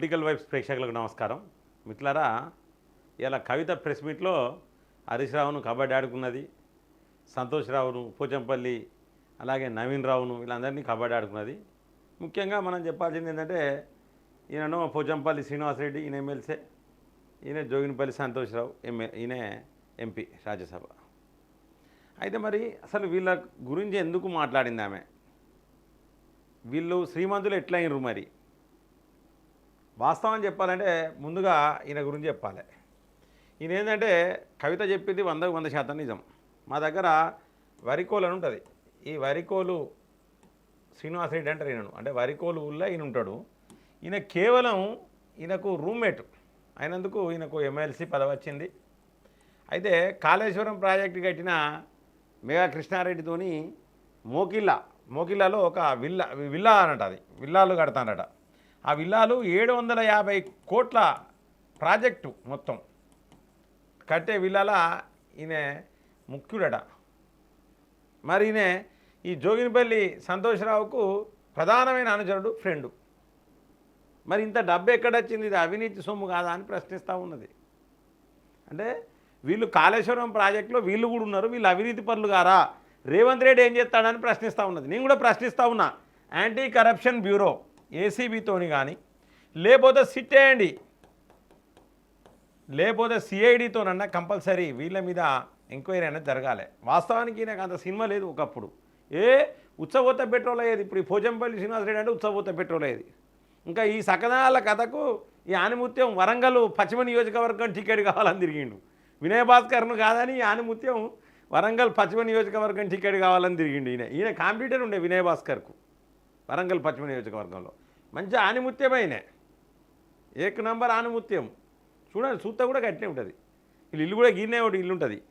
Political vibes ప్రేక్షకులకు నమస్కారం. మిట్లారా ఇలా కవిత ప్రెస్ మీట్లో హరీష్ రావును కబడ్డీ ఆడుకున్నది సంతోష్ రావును పోచంపల్లి అలాగే నవీన్ రావును వీళ్ళందరినీ కబడ్డీ ఆడుకున్నది. ముఖ్యంగా మనం చెప్పాల్సింది ఏంటంటే ఈయనను పోచంపల్లి శ్రీనివాసరెడ్డి ఈయన ఎమ్మెల్సీ ఈయన జోగినపల్లి సంతోష్ రావు ఎంఏ ఈయన ఎంపీ రాజ్యసభ. అయితే మరి అసలు వీళ్ళ గురించి ఎందుకు మాట్లాడింది ఆమె? వీళ్ళు శ్రీమంతులు ఎట్లయినరు మరి? వాస్తవం చెప్పాలంటే ముందుగా ఈయన గురించి చెప్పాలి. ఈయన ఏంటంటే కవిత చెప్పింది వందకు వంద శాతం నిజం. మా దగ్గర వరికోలు అని ఉంటుంది. ఈ వరికోలు శ్రీనివాసరెడ్డి అంటారు ఈయనను. అంటే వరికోలు ఊళ్ళో ఈయన ఉంటాడు. ఈయన కేవలం ఈయనకు రూమ్మేట్. అయినందుకు ఈయనకు ఎమ్మెల్సీ పదవి వచ్చింది. అయితే కాళేశ్వరం ప్రాజెక్టు కట్టిన మేఘా కృష్ణారెడ్డితోని మోకిల్లా మోకిల్లాలో ఒక విల్లా విల్లా అనట అది విల్లాలు కడతానట ఆ విల్లాలు ఏడు వందల యాభై కోట్ల ప్రాజెక్టు మొత్తం. కట్టే విల్లాల ఈయన ముఖ్యుడట. మరి ఈయన ఈ జోగినిపల్లి సంతోషరావుకు ప్రధానమైన అనుచరుడు ఫ్రెండు. మరి ఇంత డబ్బు ఎక్కడొచ్చింది ఇది అవినీతి సొమ్ము కాదా అని ప్రశ్నిస్తూ ఉన్నది. అంటే వీళ్ళు కాళేశ్వరం ప్రాజెక్టులో వీళ్ళు కూడా ఉన్నారు వీళ్ళు అవినీతి పనులు గారా? రేవంత్ రెడ్డి ఏం చేస్తాడని ప్రశ్నిస్తూ ఉన్నది. నేను కూడా ప్రశ్నిస్తూ ఉన్నా. Anti corruption bureau. ఏసీబీతోని కానీ లేకపోతే సిట్ వేయండి లేకపోతే సిఐడితోనన్నా కంపల్సరీ వీళ్ళ మీద ఎంక్వైరీ అనేది జరగాలి. వాస్తవానికి నాకు అంత సినిమా లేదు ఒకప్పుడు. ఏ ఉత్సవోత పెట్రోల్ అయ్యేది? ఇప్పుడు ఈ పోజంపల్లి శ్రీనివాస రెడ్డి అంటే ఉత్సవోత పెట్రోల్ అయ్యేది. ఇంకా ఈ సకనాల కథకు ఈ ఆనిముత్యం వరంగల్ పశ్చిమ నియోజకవర్గం టికెట్ కావాలని తిరిగిండు. వినయ భాస్కర్ను కాదని ఈ ఆనిముత్యం వరంగల్ పశ్చిమ నియోజకవర్గం టికెట్ కావాలని తిరిగిండు ఈయన. ఈయన కాంపిటీటర్ ఉండే వినయ భాస్కర్కు. వరంగల్ పశ్చిమ నియోజకవర్గంలో. మంచి ఆనిముత్యమైన. ఏక నంబర్ ఆనిముత్యం. చూడండి చూస్తే కూడా గట్టినే ఉంటుంది. వీళ్ళు ఇల్లు కూడా గీనే ఒకటి ఇల్లు ఉంటుంది.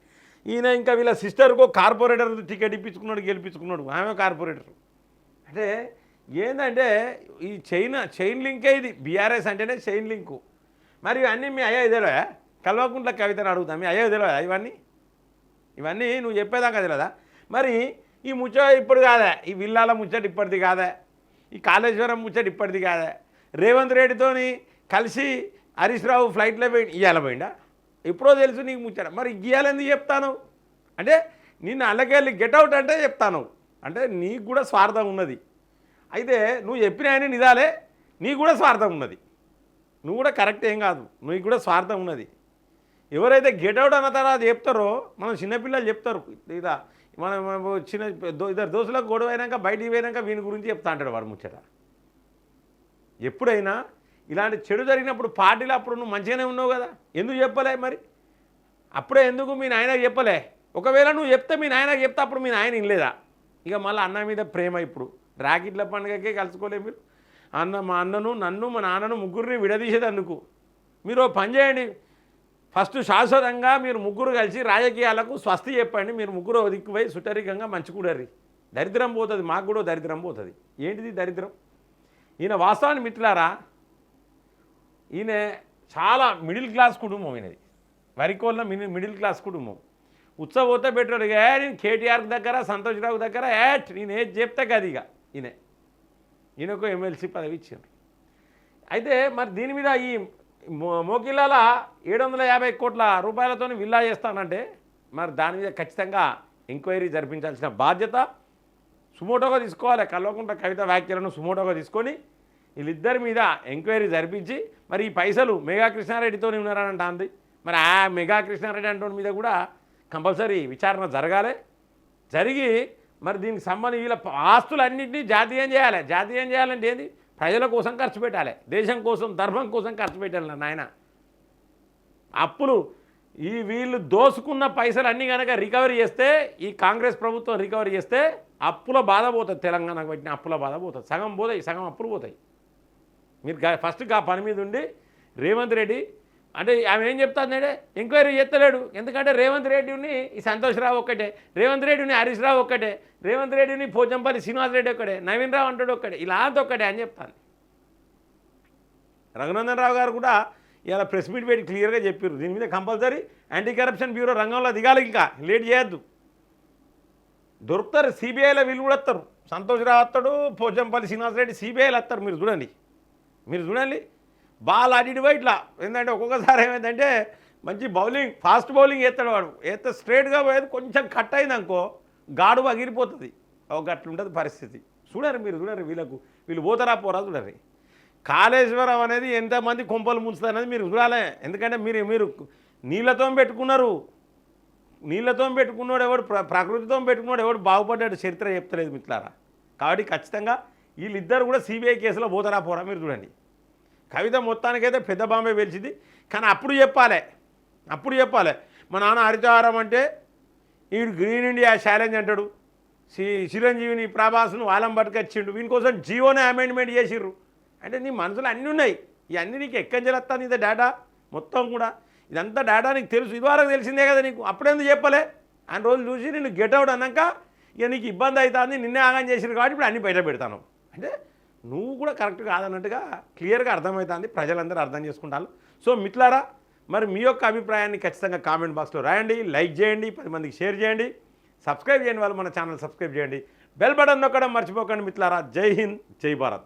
ఈయన ఇంకా వీళ్ళ సిస్టర్కు కార్పొరేటర్ టికెట్ ఇప్పించుకున్నాడు గెలిపించుకున్నాడు. ఆమె కార్పొరేటర్. అంటే ఏంటంటే ఈ చైన్ చైన్ లింకే ఇది. బీఆర్ఎస్ అంటేనే చైన్ లింకు. మరి ఇవన్నీ మీ అయ్యా ఇదేలో కల్వకుంట్ల కవితను అడుగుతాం. మీ అయ్యా ఇదేలో ఇవన్నీ? ఇవన్నీ నువ్వు చెప్పేదాకా తెలియదా? మరి ఈ ముచ్చ ఇప్పుడు కాదా. ఈ విల్లాల ముచ్చట ఇప్పటిది కాదా. ఈ కాళేశ్వరం ముచ్చటి ఇప్పటిది కాదా. రేవంత్ రెడ్డితోని కలిసి హరీష్ రావు ఫ్లైట్లో పోయి ఇయ్యాల పోయిండా? ఎప్పుడో తెలుసు నీకు ముచ్చట. మరి ఇయ్యాలని చెప్తాను అంటే నిన్ను అల్లకెళ్ళి గెట్అవుట్ అంటే చెప్తాను అంటే నీకు కూడా స్వార్థం ఉన్నది. అయితే నువ్వు చెప్పినాయని నిజాలే నీకు కూడా స్వార్థం ఉన్నది. నువ్వు కూడా కరెక్ట్ ఏం కాదు. నీకు కూడా స్వార్థం ఉన్నది. ఎవరైతే గెట్అవుట్ అన్న తర్వాత చెప్తారో మనం చిన్నపిల్లలు చెప్తారు. ఇలా మనం చిన్న ఇద్దరు దోస్తులకు గొడవ అయినాక బయటికి పోయినాక వీని గురించి చెప్తా అంటాడు వాడు ముచ్చట. ఎప్పుడైనా ఇలాంటి చెడు జరిగినప్పుడు పార్టీలో అప్పుడు నువ్వు మంచిగానే ఉన్నావు కదా? ఎందుకు చెప్పలే మరి? అప్పుడే ఎందుకు మీ నాయనకు చెప్పలే? ఒకవేళ నువ్వు చెప్తే మీ నాయనకు చెప్తే అప్పుడు మీ నాయన ఇనలేదా ఇక మళ్ళీ అన్న మీద ప్రేమ ఇప్పుడు. రాకెట్ల పండుగకే కలుసుకోలే మీరు. అన్న మా అన్నను నన్ను మా నాన్నను ముగ్గురిని విడదీసేది అందుకు. మీరు పని చేయండి. ఫస్ట్ శాశ్వతంగా మీరు ముగ్గురు కలిసి రాజకీయాలకు స్వస్తి చెప్పండి. మీరు ముగ్గురు దిక్కుపోయి సుటరికంగా మంచుకూడరి దరిద్రం పోతుంది మాకు కూడా దరిద్రం పోతుంది. ఏంటిది దరిద్రం? ఈయన వాస్తవాన్ని మిట్లారా ఈయన చాలా మిడిల్ క్లాస్ కుటుంబం ఈయనది. వరికోళ్ళ మిడి మిడిల్ క్లాస్ కుటుంబం. ఉత్సవోత పెట్టాడు ఏ నేను కేటీఆర్ దగ్గర సంతోష్రావు దగ్గర ఏట్ నేను ఏది చెప్తే కదా ఇక ఈయన. ఈయనకు ఎమ్మెల్సీ పదవి ఇచ్చారు. అయితే మరి దీని మీద ఈ మోకిలాల ఏడు వందల యాభై కోట్ల రూపాయలతో విల్లా చేస్తానంటే మరి దాని మీద ఖచ్చితంగా ఎంక్వైరీ జరిపించాల్సిన బాధ్యత సుమోటోగా తీసుకోవాలి. కల్వకుంట కవిత వ్యాఖ్యలను సుమోటోగా తీసుకొని వీళ్ళిద్దరి మీద ఎంక్వైరీ జరిపించి మరి ఈ పైసలు మెగా కృష్ణారెడ్డితో ఉన్నారని అంటుంది మరి ఆ మెగా కృష్ణారెడ్డి అంటోని మీద కూడా కంపల్సరీ విచారణ జరగాలి. జరిగి మరి దీనికి సంబంధించి వీళ్ళ ఆస్తులన్నింటినీ జాతీయం చేయాలి. జాతీయం చేయాలంటే ఏంది? ప్రజల కోసం ఖర్చు పెట్టాలి. దేశం కోసం ధర్మం కోసం ఖర్చు పెట్టాలి నాయన. అప్పులు ఈ వీళ్ళు దోసుకున్న పైసలు అన్నీ కనుక రికవరీ చేస్తే ఈ కాంగ్రెస్ ప్రభుత్వం రికవరీ చేస్తే అప్పుల బాధ పోతుంది. తెలంగాణకు పెట్టిన అప్పుల బాధ పోతుంది. సగం పోతాయి సగం అప్పులు పోతాయి. మీరు ఫస్ట్ ఆ పని మీద ఉండి రేవంత్ రెడ్డి అంటే ఆమె ఏం చెప్తాందంటే ఎంక్వైరీ చేస్తలేడు. ఎందుకంటే రేవంత్ రెడ్డిని ఈ సంతోష్ రావు ఒక్కటే. రేవంత్ రెడ్డిని హరీష్ రావు ఒక్కటే. రేవంత్ రెడ్డిని పోచంపల్లి శ్రీనివాస్ రెడ్డి ఒక్కడే నవీన్ రావు అంటాడు ఒక్కడే ఇలా ఒక్కటే అని చెప్తాను రఘునందన్ రావు గారు కూడా ఇలా ప్రెస్ మీట్ పెట్టి క్లియర్గా చెప్పారు దీని మీద కంపల్సరీ యాంటీ కరప్షన్ బ్యూరో రంగంలో దిగాలి ఇంకా. లేట్ చేయొద్దు. దొరుకుతారు సిబిఐలో వీళ్ళు కూడా వస్తారు. సంతోష్ రావు వస్తాడు పోచంపల్లి శ్రీనివాసరెడ్డి సిబిఐలో వస్తారు. మీరు చూడండి. మీరు చూడండి. బాల్ అడిడిపోయి ఇట్లా ఏంటంటే ఒక్కొక్కసారి ఏమైందంటే మంచి బౌలింగ్ ఫాస్ట్ బౌలింగ్ వేస్తాడు వాడు. వేస్తే స్ట్రేట్గా పోయేది కొంచెం కట్ అయింది అనుకో గాడు అగిరిపోతుంది ఒక అట్లుంటుంది పరిస్థితి. చూడరు మీరు చూడరు వీళ్ళకు. వీళ్ళు పోతారా పోరా చూడరు. కాళేశ్వరం అనేది ఎంతమంది కొంపలు ముంచుతారు అనేది మీరు చూడాలి. ఎందుకంటే మీరు మీరు నీళ్ళతో పెట్టుకున్నారు. నీళ్ళతో పెట్టుకున్నాడు ఎవడు ప్ర- ప్రకృతితో పెట్టుకున్నాడు ఎవడు బాగుపడ్డాడు చరిత్ర చెప్తలేదు మిట్లారా కాబట్టి ఖచ్చితంగా వీళ్ళిద్దరు కూడా సిబిఐ కేసులో పోతారా పోరా మీరు చూడండి. కవిత మొత్తానికైతే పెద్ద బాంబే పిలిచింది. కానీ అప్పుడు చెప్పాలి. అప్పుడు చెప్పాలి. మా నాన్న హరితహారం అంటే వీడు గ్రీన్ ఇండియా ఛాలెంజ్ అంటాడు. శ్రీ చిరంజీవిని ప్రభాస్ను వాళ్ళం పట్టుకొచ్చిండు. వీనికోసం జియోనే అమెండ్మెంట్ చేసిర్రు. అంటే నీ మనసులో అన్నీ ఉన్నాయి. ఇవన్నీ నీకు ఎక్కడి ఇదే డేటా మొత్తం కూడా. ఇదంతా డేటా నీకు తెలుసు. ఇదివరకు తెలిసిందే కదా నీకు. అప్పుడెందుకు చెప్పలే? ఆయన రోజు చూసి నేను గెట్ అవుట్ అన్నాక ఇక నీకు ఇబ్బంది అవుతుంది. నిన్నే ఆగం చేసిరు కాబట్టి ఇప్పుడు అన్నీ బయట పెడతాను. అంటే నువ్వు కూడా కరెక్ట్ కాదన్నట్టుగా క్లియర్గా అర్థమవుతుంది ప్రజలందరూ అర్థం చేసుకుంటారు. సో మిట్లారా మరి మీ యొక్క అభిప్రాయాన్ని ఖచ్చితంగా కామెంట్ బాక్స్లో రాయండి లైక్ చేయండి పది మందికి షేర్ చేయండి సబ్స్క్రైబ్ చేయని వాళ్ళు మన ఛానల్ సబ్స్క్రైబ్ చేయండి. బెల్ బటన్ నొక్కడం మర్చిపోకండి మిట్లారా జై హింద్ జై భారత్.